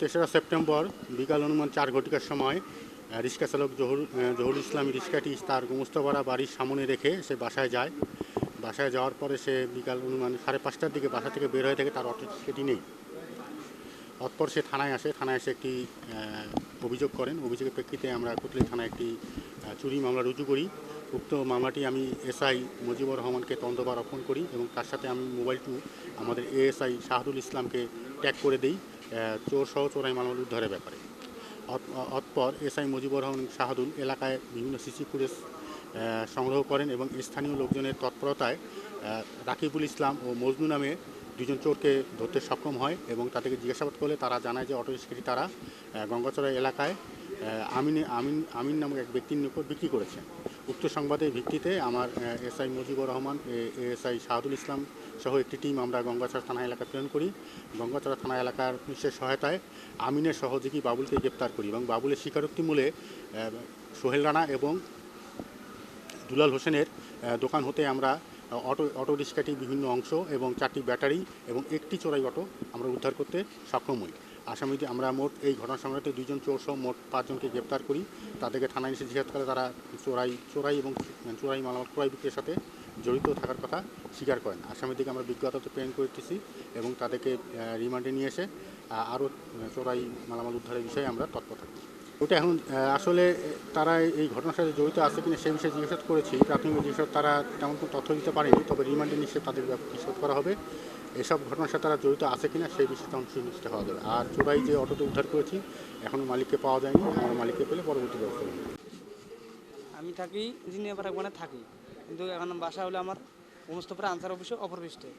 তেসরা সেপ্টেম্বর বিকাল অনুমান চার ঘটিকার সময় রিক্সা চালক জহুর আহ, জহুরুল ইসলাম রিক্সাটি তার গোমস্তপাড়া বাড়ির সামনে রেখে সে বাসায় যায়। বাসায় যাওয়ার পরে সে বিকাল অনুমান সাড়ে পাঁচটার দিকে বাসা থেকে বের হয়ে থাকে তার অটো সেটি নেই। অতপর সে থানায় আসে থানায় এসে একটি অভিযোগ করেন। অভিযোগের প্রেক্ষিতে আমরা কুতলি থানায় একটি চুরি মামলা রুজু করি। উক্ত মামলাটি আমি এসআই মুজিবুর রহমানকে তদন্তবার অর্পণ করি এবং তার সাথে আমি মোবাইলটি আমাদের এএসআই শাহাদুল ইসলামকে ট্যাগ করে দিই। চোর সহ চোরাই মামলা উদ্ধারের ব্যাপারে। অত- অতপর এসআই মুজিবুর রহমান শাহাদুল এলাকায় বিভিন্ন সিসি ফুটেজ সংগ্রহ করেন এবং স্থানীয় লোকজনের তৎপরতায় রাকিবুল ইসলাম ও মজনু নামে দুজন চোরকে ধরতে সক্ষম হয় এবং তাদেরকে জিজ্ঞাসাবাদ করলে তারা জানায় যে অটো রিক্সাটি তারা গঙ্গাচড়া এলাকায় আমিনে, আমিন আমিন নামক এক ব্যক্তির নিকট বিক্রি করেছেন উক্ত সংবাদের ভিত্তিতে আমার এসআই মুজিবুর রহমান এএসআই শাহাদুল ইসলাম সহ একটি টিম আমরা গঙ্গাচড়া থানা এলাকা প্রেরণ করি। গঙ্গাচড়া থানা এলাকার পুলিশের সহায়তায় আমিনের সহযোগী বাবুলকে গ্রেপ্তার করি এবং বাবুলের স্বীকারোক্তি মূলে সোহেল রানা এবং দুলাল হোসেনের দোকান হতে আমরা অটো অটো রিক্সাটি বিভিন্ন অংশ এবং চারটি ব্যাটারি এবং একটি চোরাই অটো আমরা উদ্ধার করতে সক্ষম হই। আসামিটি, আমরা মোট এই ঘটনা সংক্রান্তে দুইজন চোর সহ মোট পাঁচজনকে গ্রেপ্তার করি। তাদেরকে থানায় এসে জিজ্ঞাসা করে তারা চোরাই চোরাই এবং চোরাই মালামাল, ক্রয় বিক্রির সাথে জড়িত থাকার কথা স্বীকার করেন। আসামিদিকে আমরা বিজ্ঞাততে প্রেরণ করতেছি এবং তাদেরকে রিমান্ডে নিয়ে এসে আরও চোরাই মালামাল উদ্ধারের বিষয়ে আমরা তৎপর থাকি ওটা এখন আসলে তারা এই ঘটনার সাথে জড়িত আছে কিনা সেই বিষয়ে জিজ্ঞাসা করেছি। প্রাথমিক জিজ্ঞাসা তারা তেমন কোনো তথ্য দিতে পারেনি, তবে রিমান্ডে নিশ্চয় তাদের জিজ্ঞাসা করা হবে। এসব ঘটনার সাথে তারা জড়িত আছে কিনা সেই বিষয়ে তখন সুনিশ্চিত হওয়া যাবে আর চোরাই যে অটোতে উদ্ধার করেছি এখনও মালিককে পাওয়া যায়নি আমার মালিককে পেলে পরবর্তী ব্যবস্থা আমি থাকি ইঞ্জিনিয়ার ওখানে থাকি। কিন্তু এখন বাসা হলো আমার সমস্তপুরে আনসার অফিসে অপরপৃষ্ঠে।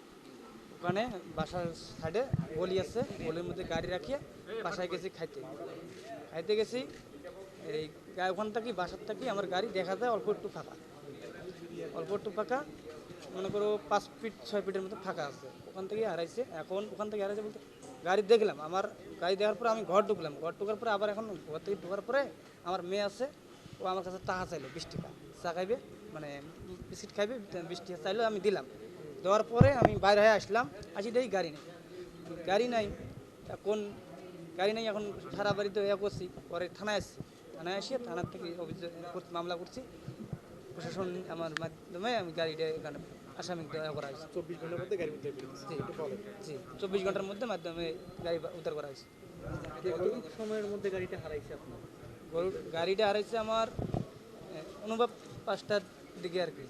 ওখানে বাসার সাইডে গলি আছে, গলির মধ্যে গাড়ি রাখিয়ে বাসায় গেছি খাইতে। খাইতে গেছি, এই ওখান থেকে বাসার থেকে আমার গাড়ি দেখা যায়, অল্প একটু ফাঁকা। অল্প একটু ফাঁকা মনে করো পাঁচ ফিট ছয় ফিটের মতো ফাঁকা আছে। ওখান থেকে হারাইছে। এখন ওখান থেকে হারাইছে বলতে গাড়ি দেখলাম। আমার গাড়ি দেওয়ার পরে আমি ঘর ঢুকলাম। ঘর ঢুকার পরে আবার এখন ঘর থেকে ঢোকার পরে আমার মেয়ে আছে। ও আমার কাছে টাকা চাইলো, বিশ টাকা। চা খাইবে মানে বিস্কিট খাইবে, বিশ টাকা চাইলো, আমি দিলাম। দেওয়ার পরে আমি বাইরে হয়ে আসলাম। আসি দেখি গাড়ি নেই। গাড়ি নাই। এখন গাড়ি নেই, এখন সারা বাড়িতে ইয়ে করছি। পরে থানায় আসছি। থানায় এসে থানার থেকে অভিযোগ মামলা করছি। প্রশাসন আমার মাধ্যমে আমি গাড়িটা এখানে আসামি দেওয়া করা হয়েছে। চব্বিশ ঘণ্টার মধ্যে গাড়ি উদ্ধার জি। জি চব্বিশ ঘণ্টার মধ্যে মাধ্যমে গাড়ি উদ্ধার করা হয়েছে। সময়ের মধ্যে গাড়িটা হারাইছে আপনার? গাড়িটা হারাইছে আমার অনুভব পাঁচটার দিকে আর কি।